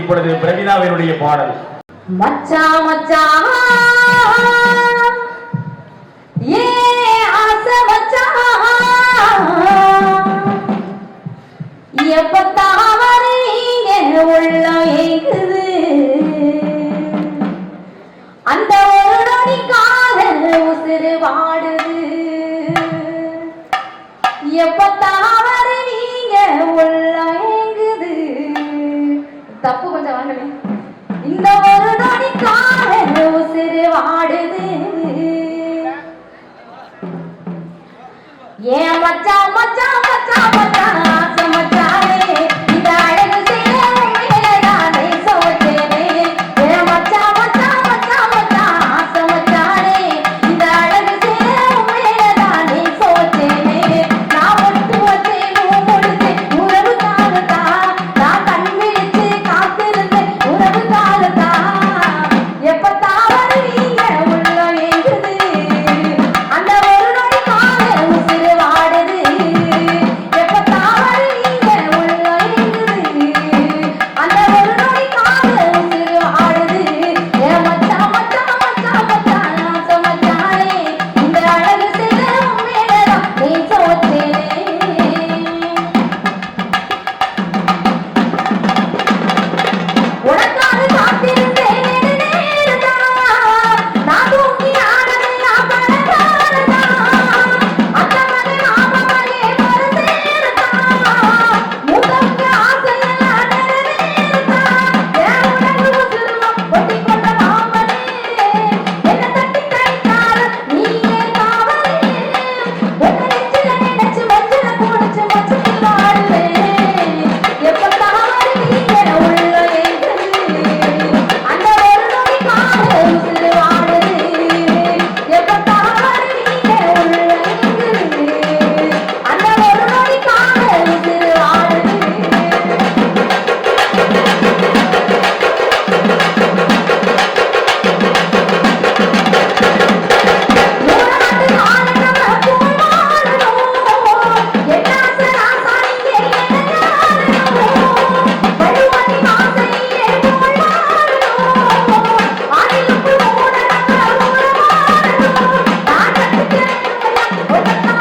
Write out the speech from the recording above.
இப்பொழுது பிரவீனாவினுடைய பாடல். மச்சா மச்சா ஏ ये मचा मचा Thank you.